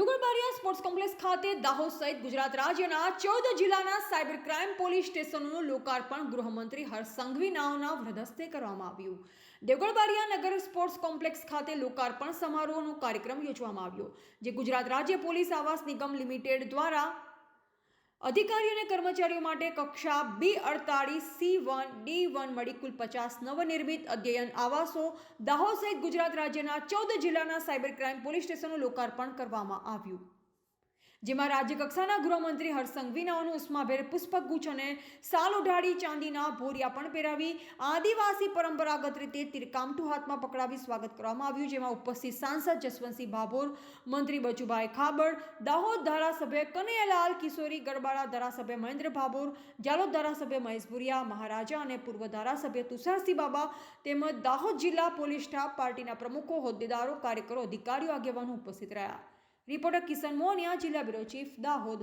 Devgadh Bariya sports complex ખાતે દાહોદ સહિત ગુજરાત રાજ્યના ચૌદ જિલ્લાના સાયબર ક્રાઇમ પોલીસ સ્ટેશનોનું લોકાર્પણ ગૃહમંત્રી હર્ષ સંઘવી નાઓના વ્રદસ્તે કરવામાં આવ્યું. દેવગઢબારિયા નગર સ્પોર્ટ્સ કોમ્પ્લેક્સ ખાતે લોકાર્પણ સમારોહનો કાર્યક્રમ યોજવામાં આવ્યો, જે ગુજરાત રાજ્ય પોલીસ આવાસ નિગમ લિમિટેડ દ્વારા અધિકારીઓ અને કર્મચારીઓ માટે કક્ષા બી અડતાળીસ સી વન, ડી વન મળી કુલ પચાસ નવનિર્મિત અધ્યયન આવાસો દાહોદ સહિત ગુજરાત રાજ્યના ચૌદ જિલ્લાના સાયબર ક્રાઇમ પોલીસ સ્ટેશનનું લોકાર્પણ કરવામાં આવ્યું. જેમાં રાજ્યકક્ષાના ગૃહમંત્રી હર્ષ સંઘવીનાઓનું ઉષ્માભેર પુષ્પગુચ્છ અને સાલ ઉઢાડી ચાંદીના ભોરિયા પણ પહેરાવી આદિવાસી પરંપરાગત રીતે તિરકામઠું હાથમાં પકડાવી સ્વાગત કરવામાં આવ્યું, જેમાં ઉપસ્થિત સાંસદ જસવંતસિંહ ભાભોર, મંત્રી બચુભાઈ ખાબડ, દાહોદ ધારાસભ્ય કનૈયાલાલ કિશોરી ગરબાડા ધારાસભ્ય મહેન્દ્ર ભાભોર, જાલોદ ધારાસભ્ય મહેશ ભુરિયા, મહારાજા અને પૂર્વ ધારાસભ્ય તુષારસિંહ બાબા તેમજ દાહોદ જિલ્લા પોલીસ સ્ટાફ પાર્ટીના પ્રમુખો, હોદ્દેદારો, કાર્યકરો, અધિકારીઓ, આગેવાનો ઉપસ્થિત રહ્યા. રિપોર્ટર કિશન મોનિયા જિલ્લા બ્યુરો ચીફ દાહોદ.